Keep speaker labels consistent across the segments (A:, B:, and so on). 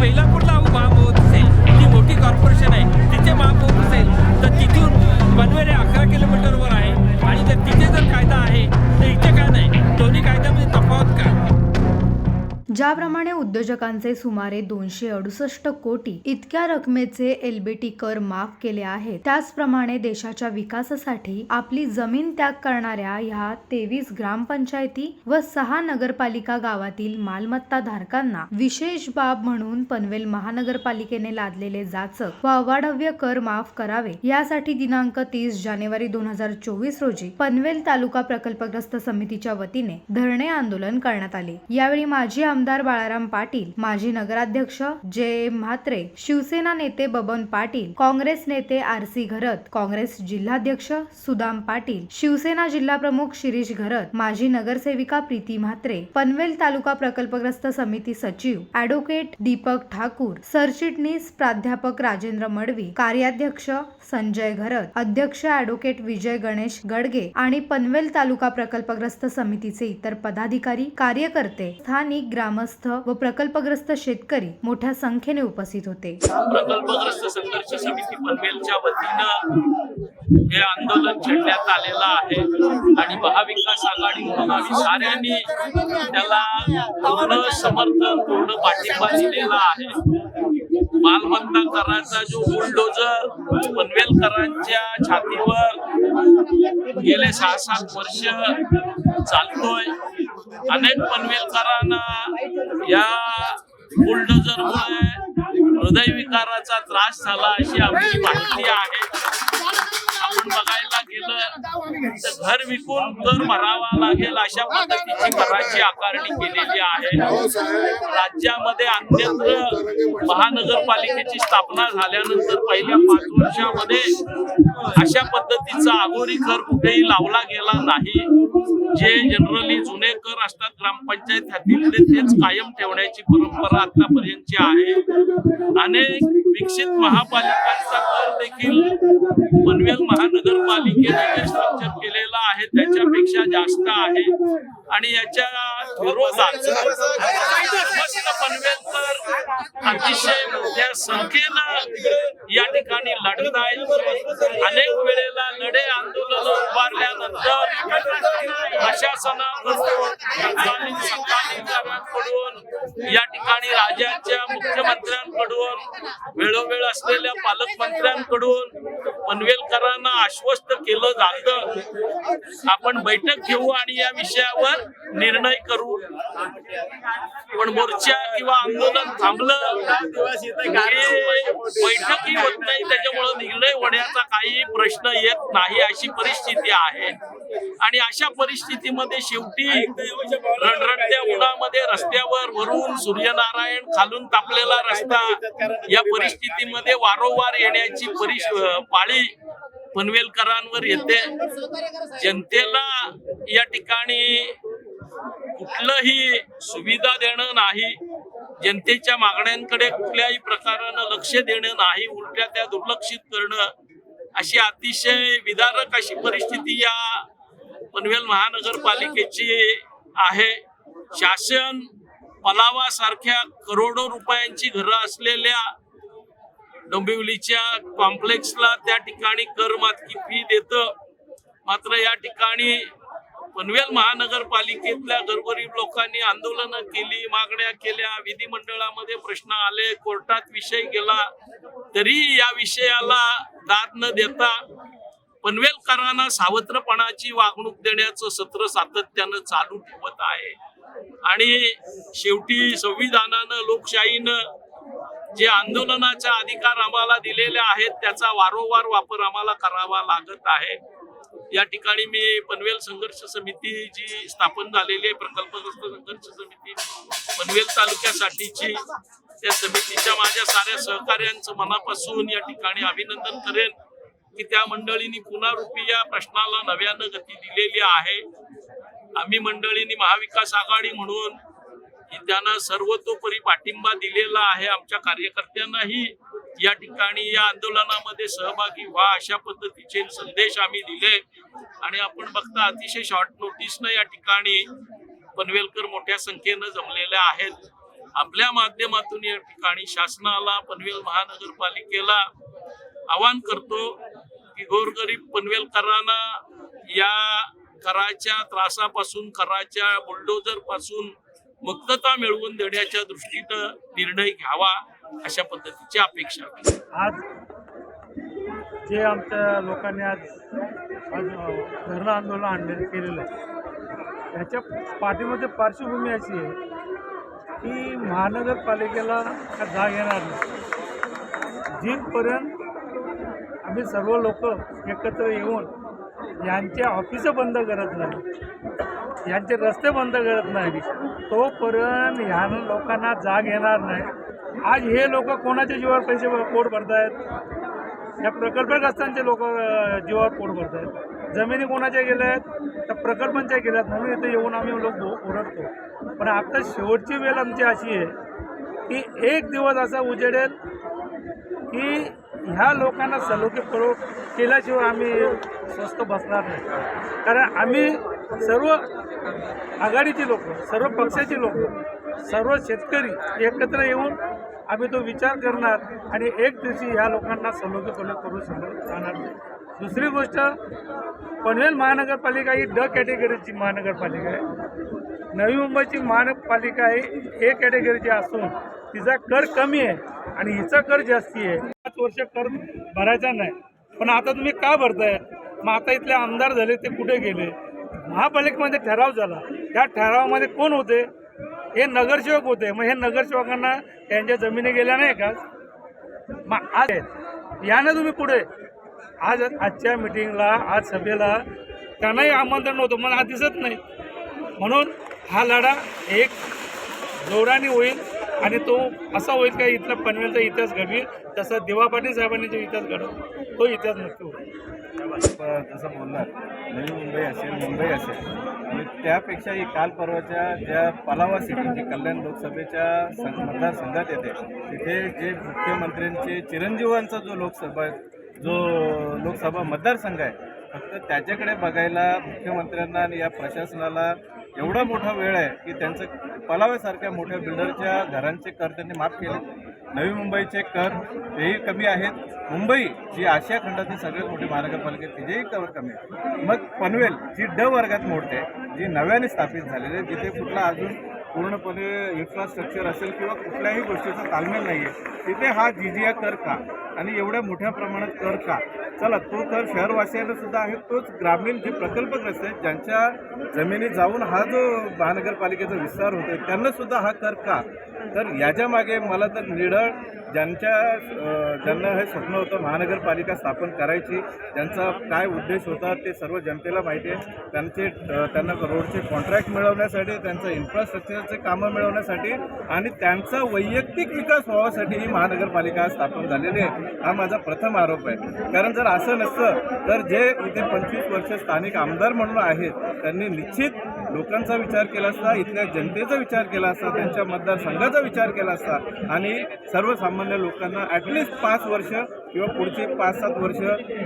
A: बेलापूरला महापौर
B: ज्याप्रमाणे उद्योजकांचे सुमारे दोनशे अडुसष्ट कोटी इतक्या रकमेचे एलबीटी कर माफ केले आहेत. त्याचप्रमाणे देशाच्या विकासासाठी आपली जमीन त्याग करणाऱ्या ह्या तेवीस ग्रामपंचायती व सहा नगरपालिका गावातील मालमत्ता धारकांना विशेष बाब म्हणून पनवेल महानगरपालिकेने लादलेले जाचक व अवाढव्य कर माफ करावे यासाठी दिनांक तीस जानेवारी दोन हजार चोवीस रोजी पनवेल तालुका प्रकल्पग्रस्त समितीच्या वतीने धरणे आंदोलन करण्यात आले. यावेळी माजी आमदार बाळाराम पाटील माजी नगराध्यक्ष जे. म्हात्रे शिवसेना नेते बबन पाटील काँग्रेस नेते आर सी घरत काँग्रेस जिल्हाध्यक्ष सुदाम पाटील शिवसेना जिल्हा प्रमुख शिरीष घरत माजी नगरसेविका प्रीती म्हात्रे पनवेल तालुका प्रकल्पग्रस्त समिती सचिव ॲडव्होकेट दीपक ठाकूर सरचिटणीस प्राध्यापक राजेंद्र मडवी कार्याध्यक्ष संजय घरत अध्यक्ष ॲडव्होकेट विजय गणेश गडगे आणि पनवेल तालुका प्रकल्पग्रस्त समितीचे इतर पदाधिकारी कार्यकर्ते स्थानिक ग्राम ग्रामस्थ व प्रकल्पग्रस्त शेतकरी मोठ्या संख्येने उपस्थित होते.
C: प्रकल्पग्रस्त संघर्ष समिती पनवेलच्या वतीनं हे आंदोलन छेडण्यात आलेलं आहे आणि महाविकास आघाडी म्हणून आम्ही साऱ्यांनी त्याला पूर्ण समर्थन पूर्ण पाठिंबा दिलेला आहे. मालमत्ता कराचा जो बुलडोजर पनवेलकरांच्या छातीवर गेले सहा सात वर्ष चालतोय. अनेक पनवेलकरांना या बुलडोजरमुळे हृदयविकाराचा त्रास झाला अशी आमची माहिती आहे. आपण बघायला गेलं तर घर विकून कर भरावा लागेल अशा पद्धतीची कराची आकारणी केलेली आहे. राज्यामध्ये अन्यत्र महानगरपालिकेची स्थापना झाल्यानंतर पहिल्या पाच वर्षामध्ये अशा पद्धतीचा अगोरी कर कुठेही लावला गेला नाही. जे जनरली जुने कर असतात ग्रामपंचायत हद्दीतले तेच कायम ठेवण्याची परंपरा आतापर्यंतची आहे. अनेक विकसित महापालिकांचा कर देखील पनवेल महानगरपालिकेने जे स्ट्रक्चर केलेला आहे त्याच्यापेक्षा जास्त आहे. आणि याच्या विरोधात पनवेलकर अतिशय मोठ्या संख्येनं या ठिकाणी लढत आहेत अनेक वेळेला लढे आंदोलन उभारल्यानंतर प्रशासनाकडून या ठिकाणी राज्याच्या मुख्यमंत्र्यांकडून वेळोवेळ असलेल्या पालकमंत्र्यांकडून पनवेलकरांना आश्वस्त केलं जातं. आपण बैठक घेऊ आणि या विषयावर निर्णय करू. पण मोर्चा किंवा आंदोलन थांबलं. की बैठकही होत नाही त्याच्यामुळे निर्णय होण्याचा काही प्रश्न येत नाही अशी परिस्थिती आहे. आणि अशा परिस्थितीमध्ये शेवटी रणरणत्या उन्हामध्ये रस्त्यावर वरून सूर्यनारायण खालून तापलेला रस्ता या परिस्थितीमध्ये वारंवार येण्याची परिस पाळी पनवेलकरांवर येते. जनतेला या ठिकाणी कुठलंही सुविधा देणं नाही जनतेच्या मागण्यांकडे कुठल्याही प्रकारानं लक्ष देणं नाही उलट्या त्या दुर्लक्षित करणं अशी अतिशय विदारक अशी परिस्थिती या पनवेल महानगरपालिकेची आहे. शासन पलावासारख्या करोडो रुपयांची घरं असलेल्या डोंबिवलीच्या कॉम्प्लेक्सला त्या ठिकाणी करमाफी फी देतं? मात्र या ठिकाणी पनवेल महानगरपालिकेतल्या गरगरीब लोकांनी आंदोलनं केली मागण्या केल्या विधिमंडळामध्ये प्रश्न आले कोर्टात विषय गेला तरी या विषयाला दाद न देता पनवेलकरांना सावत्रपणाची वागणूक देण्याचं सत्र सातत्यानं चालू ठेवत आहे. आणि शेवटी संविधानानं लोकशाहीनं जे आंदोलनाचा अधिकार आम्हाला दिलेले आहेत त्याचा वारंवार वापर आम्हाला करावा लागत आहे. या ठिकाणी मी पनवेल संघर्ष समिती जी स्थापन झालेली आहे प्रकल्पग्रस्त संघर्ष समिती पनवेल तालुक्यासाठीची त्या समितीच्या माझ्या साऱ्या सहकार्यांचं मनापासून या ठिकाणी अभिनंदन करेन की त्या मंडळींनी पुन्हा रूपी या प्रश्नाला नव्यानं गती दिलेली आहे. आम्ही मंडळींनी महाविकास आघाडी म्हणून त्यांना सर्वतोपरी पाठिंबा दिलेला आहे आमच्या कार्यकर्त्यांनाही. या ठिकाणी या आंदोलनामध्ये सहभागी व्हा अशा पद्धतीचे संदेश आम्ही दिले. आणि आपण बघता अतिशय शॉर्ट नोटीसनं या ठिकाणी पनवेलकर मोठ्या संख्येनं जमलेल्या आहेत. आपल्या माध्यमातून या ठिकाणी शासनाला पनवेल महानगरपालिकेला आवाहन करतो की गोरगरीब पनवेलकरांना या कराच्या त्रासापासून कराच्या बुलडोजरपासून मुक्तता मिळवून देण्याच्या दृष्टीनं निर्णय घ्यावा. अशा पद्धतीची अपेक्षा
D: आज जे आमच्या लोकांनी आज आज धरणं आंदोलन आणले केलेलं आहे त्याच्या पाठीमध्ये पार्श्वभूमी अशी आहे की महानगरपालिकेला का जाग येणार नाही. जिथपर्यंत आम्ही सर्व लोक एकत्र येऊन यांचे ऑफिसं बंद करत नाही यांचे रस्ते बंद करत नाही तोपर्यंत ह्या लोकांना जाग येणार नाही. आज हे लोक कोणाच्या जीवावर पैसे पोट भरतायत? या प्रकल्पग्रस्तांचे लोक जीवावर पोट भरतायत. जमिनी कोणाच्या गेल्या आहेत तर प्रकल्पांच्या गेल्यात. म्हणून इथे येऊन आम्ही लोक ओरडतो. पण आता शेवटची वेळ आमची अशी आहे की एक दिवस असा उजेडेल की ह्या लोकांना सलोखी करू केल्याशिवाय आम्ही स्वस्त बसणार नाही. कारण आम्ही सर्व आघाडीची लोक सर्व पक्षाची लोक सर्व शेतकरी एकत्र येऊन आम्ही तो विचार करणार आणि एक दिवशी ह्या लोकांना सलोखे करू करू शकत जाणार नाही. दुसरी गोष्ट पनवेल महानगरपालिका ही ड कॅटेगरीची महानगरपालिका आहे. नवी मुंबईची महानगरपालिका ही ए कॅटेगरीची असून तिचा कर कमी आहे आणि हिचा कर जास्ती आहे. पाच वर्ष कर भरायचा नाही. पण आता तुम्ही का भरताय? मग आता इथले आमदार झाले ते कुठे गेले? महापालिकेमध्ये ठराव झाला. त्या ठरावामध्ये कोण होते? हे नगरसेवक होते. मग हे नगरसेवकांना त्यांच्या जमिनी गेल्या नाही का? मग आज यानं तुम्ही पुढे. आज आजच्या मिटिंगला आज सभेला त्यांनाही आमंत्रण नव्हतं. मला हा दिसत नाही. म्हणून हा लढा एक जोराने होईल आणि तो असा होईल का इथला पनवेलचा इतिहास घडवी तसा देवा पाटील साहेबांनी जो इतिहास घडवला तो इतिहास नक्की होईल.
E: जसं बोलणार. नवी मुंबई असेल मुंबई असेल. आणि त्यापेक्षाही काल परवाच्या ज्या पलावा सिटी जी म्हणजे कल्याण लोकसभेच्या सं- मतदारसंघात येते तिथे जे मुख्यमंत्र्यांचे चिरंजीवांचा जो लोकसभा जो लोकसभा मतदारसंघ आहे फक्त त्याच्याकडे बघायला मुख्यमंत्र्यांना आणि या प्रशासनाला एवढा मोठा वेळ आहे की त्यांचं पलाव्यासारख्या मोठ्या बिल्डरच्या घरांचे कर त्यांनी माफ केले. नवी मुंबईचे कर तेही कमी आहेत. मुंबई जी आशिया खंडातील सगळ्यात मोठी महानगरपालिका आहे तिचेही कर कमी आहे मग पनवेल जी ड वर्गात मोडते जी नव्याने स्थापित झालेली आहे जिथे कुठला अजून पूर्णपणे इन्फ्रास्ट्रक्चर असेल किंवा कुठल्याही गोष्टीचा तालमेल नाही आहे तिथे हा जी जिजिया कर का? आणि एवढ्या मोठ्या प्रमाणात कर का? चला तो कर शहरवासियांना सुद्धा आहे तोच ग्रामीण जे प्रकल्पग्रस्त आहेत ज्यांच्या जमिनी जाऊन हा जो महानगरपालिकेचा विस्तार होतो त्यांना सुद्धा हा कर का? तर याच्या मागे मला तर निडळ ज्यांच्या ज्यांना हे स्वप्न होतं महानगरपालिका स्थापन करायची त्यांचा काय उद्देश होता ते सर्व जनतेला माहिती आहे. त्यांचे त्यांना रोडचे कॉन्ट्रॅक्ट मिळवण्यासाठी त्यांचं इन्फ्रास्ट्रक्चरचे कामं मिळवण्यासाठी आणि त्यांचा वैयक्तिक विकास व्हावासाठी ही महानगरपालिका स्थापन झालेली आहे. हा माझा प्रथम आरोप आहे. कारण जर असं नसतं तर जे इथे पंचवीस वर्ष स्थानिक आमदार म्हणून आहेत त्यांनी निश्चित लोकांचा विचार केला असता इथल्या जनतेचा विचार केला असता त्यांच्या मतदारसंघाचा विचार केला असता आणि सर्वसामान्य लोकांना ॲटलिस्ट पाच वर्ष किंवा पुढची पाच सात वर्ष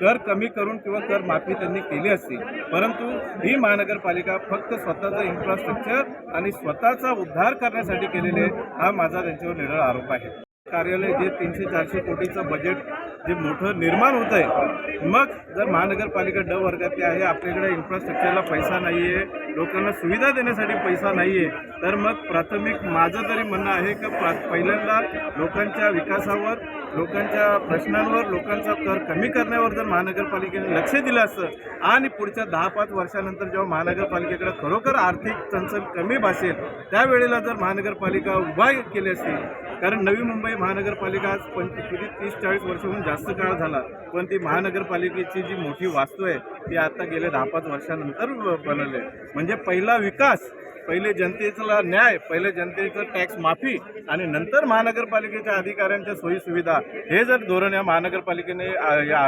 E: कर कमी करून किंवा कर माफी त्यांनी केली असती. परंतु ही महानगरपालिका फक्त स्वतःचं इन्फ्रास्ट्रक्चर आणि स्वतःचा उद्धार करण्यासाठी केलेले हा माझा त्यांच्यावर निरळ आरोप आहे. कार्यालय जे तीनशे चारशे कोटीचं बजेट जे मोठं निर्माण होत आहे मग जर महानगरपालिका ड वर्गातली आहे आपल्याकडे इन्फ्रास्ट्रक्चरला पैसा नाही आहे लोकांना सुविधा देण्यासाठी पैसा नाही आहे तर मग प्राथमिक माझं तरी म्हणणं आहे की प्रा पहिल्यांदा लोकांच्या विकासावर लोकांच्या प्रश्नांवर लोकांचा कर कमी करण्यावर जर महानगरपालिकेने लक्ष दिलं असतं आणि पुढच्या दहा पाच वर्षानंतर जेव्हा महानगरपालिकेकडे खरोखर आर्थिक चणचण कमी भासेल त्यावेळेला जर महानगरपालिका उभा केली असती कारण नवी मुंबई महानगरपालिका आज पण किती तीस चाळीस वर्षाहून जास्त काळ झाला पण ती महानगरपालिकेची जी मोठी वास्तू आहे ती आता गेल्या दहा पाच वर्षानंतर ब- बनवली आहे. म्हणजे पहिला विकास पहिले जनतेचा न्याय पहिले जनतेचं टॅक्स माफी आणि नंतर महानगरपालिकेच्या अधिकाऱ्यांच्या सोयी सुविधा हे जर धोरण या महानगरपालिकेने या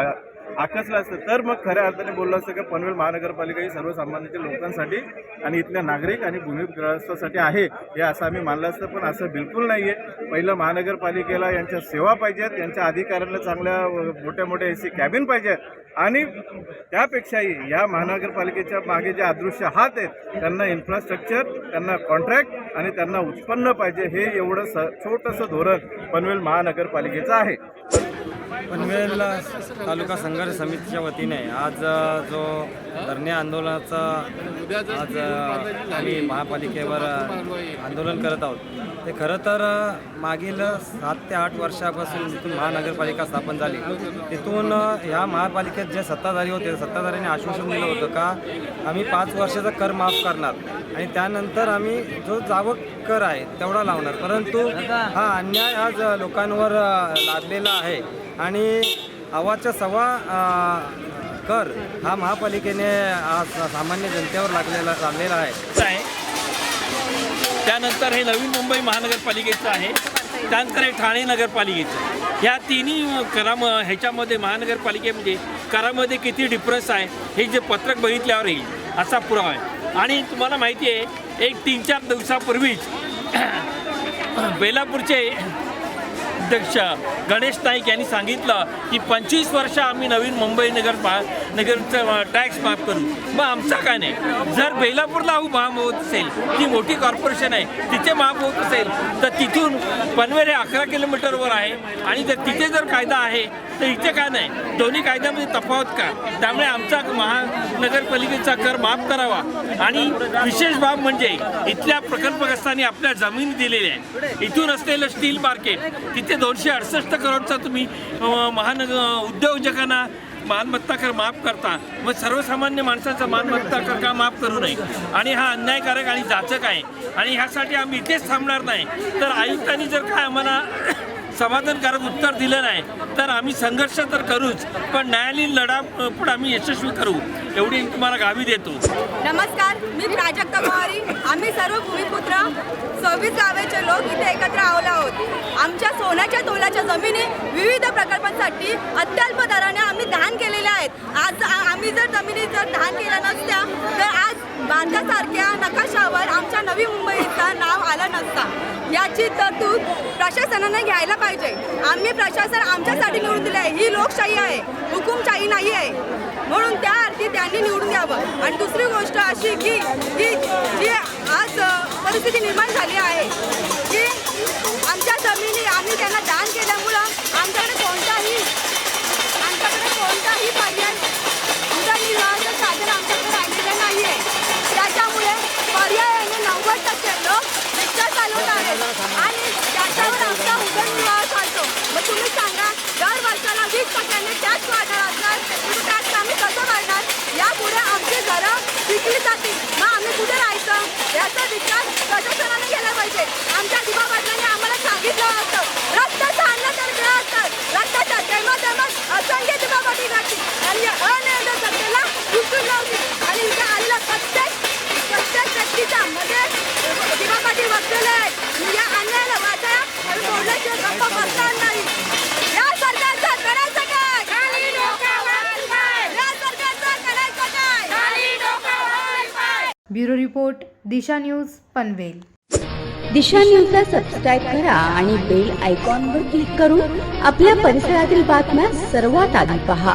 E: आकसलं असतं. तर मग खऱ्या अर्थाने बोललं असतं की पनवेल महानगरपालिका ही सर्वसामान्य लोकांसाठी आणि इथल्या नागरिक आणि भूमिग्रस्तासाठी आहे. हे असं आम्ही मानलं असतं पण असं बिलकुल नाही आहे पहिलं महानगरपालिकेला यांच्या सेवा पाहिजेत यांच्या अधिकाऱ्यांना चांगल्या मोठ्या मोठ्या एसी कॅबिन पाहिजेत. आणि त्यापेक्षाही या महानगरपालिकेच्या मागे जे अदृश्य हात आहेत त्यांना इन्फ्रास्ट्रक्चर त्यांना कॉन्ट्रॅक्ट आणि त्यांना उत्पन्न पाहिजे हे एवढं स छोटंसं धोरण पनवेल महानगरपालिकेचं आहे.
F: पनवेल तालुका संघर्ष समितीच्या वतीने आज जो धरणे आंदोलनाचा आज आम्ही महापालिकेवर आंदोलन करत आहोत ते खरं तर मागील सात ते आठ वर्षापासून जिथून महानगरपालिका स्थापन झाली तिथून ह्या महापालिकेत जे सत्ताधारी होते सत्ताधाऱ्यांनी आश्वासन दिलं होतं का आम्ही पाच वर्षाचा कर माफ करणार आणि त्यानंतर आम्ही जो जावक कर आहे तेवढा लावणार. परंतु हा अन्याय आज लोकांवर लादलेला आहे. आणि आवाजच्या सव्वा कर हा महापालिकेने आज सामान्य जनतेवर लागलेला लागलेला आहे.
A: आहे. त्यानंतर हे नवी मुंबई महानगरपालिकेचं आहे. त्यानंतर हे ठाणे नगरपालिकेचं. ह्या तिन्ही कराम ह्याच्यामध्ये महानगरपालिकेमध्ये म्हणजे करामध्ये किती डिफरन्स आहे हे जे पत्रक बघितल्यावर येईल असा पुरावा आहे. आणि तुम्हाला माहिती आहे एक तीन चार दिवसापूर्वीच बेलापूरचे अध्यक्ष गणेश नाईक यांनी सांगितलं की पंचवीस वर्ष आम्ही नवीन मुंबई नगर पा नगरचं टॅक्स माफ करू. मग आमचा काय नाही? जर बेलापूरला माफ होत असेल ती मोठी कॉर्पोरेशन आहे तिथे माफ होत असेल तर तिथून पनवेल हे अकरा किलोमीटरवर आहे आणि जर तिथे जर कायदा आहे तर इथे काय नाही? दोन्ही कायद्यामध्ये तफावत का? त्यामुळे आमचा महानगरपालिकेचा कर माफ करावा. आणि विशेष बाब म्हणजे इथल्या प्रकल्पग्रस्तांनी आपल्या जमीन दिलेल्या आहेत इथून असलेलं स्टील मार्केट तिथे दोनशे अडसष्ट करोडचा तुम्ही महानगर उद्योजकांना मालमत्ता कर माफ करता. मग सर्वसामान्य माणसाचा मालमत्ता कर का माफ करू नये? आणि हा अन्यायकारक आणि जाचक आहे. आणि ह्यासाठी आम्ही इथेच थांबणार नाही. तर आयुक्तांनी जर काय आम्हाला समाधानकारक उत्तर दिलं नाही. तर आम्ही संघर्ष तर करूच पण न्यायालयीन लढा पण आम्ही यशस्वी करू. एवढी तुम्हाला गावी देतो.
G: नमस्कार मी प्राजक्ता पवारी आम्ही सर्व भूमिपुत्र सव्वीस गावाचे लोक इथे एकत्र आलो आहोत. आमच्या सोन्याच्या तोलाच्या जमिनी विविध प्रकल्पांसाठी अत्यल्प दराने आम्ही दान केलेल्या आहेत. आज आम्ही जर जमिनी जर दान केल्या नसत्या तर आज बांधासारख्या नकाशावर आमच्या नवी मुंबईचं नाव आलं नसता. याची तरतूद प्रशासनाने घ्यायला पाहिजे. आम्ही प्रशासन आमच्यासाठी निवडून दिले आहे ही लोकशाही आहे. हुकुमशाही नाही आहे. म्हणून त्या अर्थी त्यांनी निवडून द्यावं आणि दुसरी गोष्ट अशी की की जी आज परिस्थिती निर्माण झाली आहे की आमच्या जमिनी आम्ही त्यांना दान केल्यामुळं आमच्याकडे कोणताही आमच्याकडे कोणताही पर्याय उदरनिर्वाहाचं साधन आमच्याकडे राहिलेलं नाही आहे त्याच्यामुळे पर्यायाने नव्वद टक्के लोक रिक्षा चालवत आहेत आणि त्याच्यावर आमचा उदरनिर्वाह चालतो मग तुम्ही सांगा दर वर्षाला वीस टक्क्याने टॅक्स वाढणार असणार तर टॅक्स आम्ही कसं भरणार यापुढे आमची घरं विकली जातील मग आम्ही कुठे राहायचं याचा विचार प्रशासनाने केला पाहिजे आमच्या दिवाबादलांनी आम्हाला सांगितलं होतं रस्त्याचं अन्न तर मिळत असतात रस्त्याच्या तेमत असंख्य दिवाबाटी जातील आणि या अनियंत्रित सत्तेला उचलून लावली आणि इथे आलेला प्रत्येक प्रत्येक व्यक्तीच्या मध्ये दिवापाटी बसलेले आहेत आणि या अन्यायाला वाचा आणि बोलल्याशिवाय गप्प बसणार नाही या सरकारचं करायचं काय या सरकारचं करायचं काय
B: bureau report Disha news Panvel.
H: Disha न्यूजला सबस्क्राईब करा आणि बेल आयकॉनवर क्लिक करून आपल्या परिसरातील बातम्या सर्वात आधी पहा.